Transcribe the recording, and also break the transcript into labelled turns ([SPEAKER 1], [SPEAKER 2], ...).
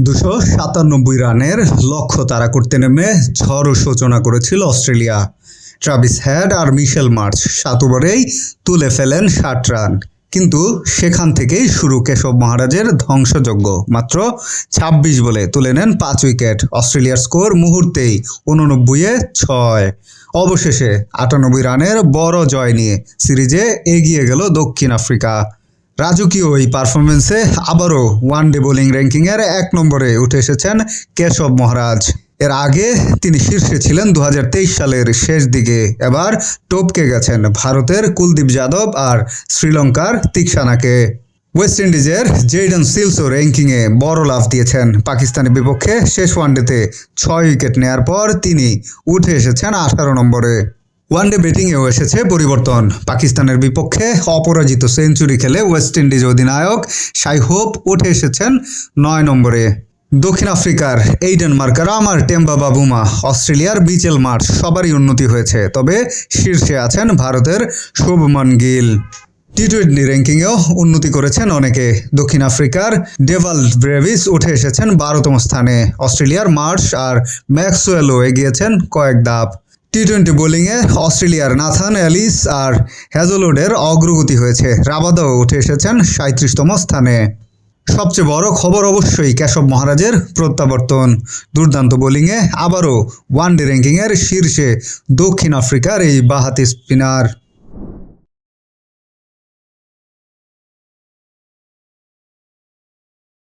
[SPEAKER 1] দুশো সাতানব্বই রানের লক্ষ্য তারা করতে নেমে ঝড় সূচনা করেছিল অস্ট্রেলিয়া। ট্রাভিস হ্যাড আর মিশেল মার্চ সাত ওভারেই তুলে ফেলেন ষাট রান। কিন্তু সেখান থেকেই শুরু কেশব মহারাজের ধ্বংসযজ্ঞ। মাত্র ২৬ বলে তুলে নেন পাঁচ উইকেট। অস্ট্রেলিয়ার স্কোর মুহূর্তেই উননব্বইয়ে ছয়। অবশেষে আটানব্বই রানের বড় জয় নিয়ে সিরিজে এগিয়ে গেল দক্ষিণ আফ্রিকা। রাজকীয় এই পারফরমেন্সে আবারও ওয়ান ডে বোলিং র্যাঙ্কিংয়ের এক নম্বরে উঠে এসেছেন কেশব মহারাজ। এর আগে তিনি শীর্ষে ছিলেন দু হাজার তেইশ সালের শেষ দিকে। এবার টপকে গেছেন ভারতের কুলদীপ যাদব আর শ্রীলঙ্কার তিকসানাকে ওয়েস্ট ইন্ডিজের জেইডন সিলসও র্যাঙ্কিংয়ে বড় লাভ দিয়েছেন। পাকিস্তানের বিপক্ষে শেষ ওয়ানডেতে ছয় উইকেট নেয়ার পর তিনি উঠে এসেছেন আঠারো নম্বরে। ওয়ানডে ব্যাটিংয়েও এসেছে পরিবর্তন। পাকিস্তানের বিপক্ষে অপরাজিত সেঞ্চুরি খেলে ওয়েস্ট ইন্ডিজ অধিনায়ক শাই হোপ উঠে এসেছেন নয় নম্বরে। দক্ষিণ আফ্রিকার এইডেন মার্কার আমার টেম্বা বাবুমা, অস্ট্রেলিয়ার বিচেল মার্চ সবারই উন্নতি হয়েছে, তবে শীর্ষে আছেন ভারতের শুভমান গিল। টি টোয়েন্টি র্যাঙ্কিংয়েও উন্নতি করেছেন অনেকে। দক্ষিণ আফ্রিকার ডেভাল ব্রেভিস উঠে এসেছেন বারোতম স্থানে। অস্ট্রেলিয়ার মার্চ আর ম্যাক্সওয়েলও এগিয়েছেন কয়েক ধাপ। টি টোয়েন্টি বোলিংয়ে অস্ট্রেলিয়ার নাথান অ্যালিস আর হ্যাজলোডের অগ্রগতি হয়েছে। রাবাদাও উঠে এসেছেন সাঁত্রিশতম স্থানে। সবচেয়ে বড় খবর অবশ্যই কেশব মহারাজের প্রত্যাবর্তন। দুর্দান্ত বোলিংয়ে আবারও ওয়ান ডে র্যাঙ্কিংয়ের শীর্ষে দক্ষিণ আফ্রিকার এই বাহাতি স্পিনার।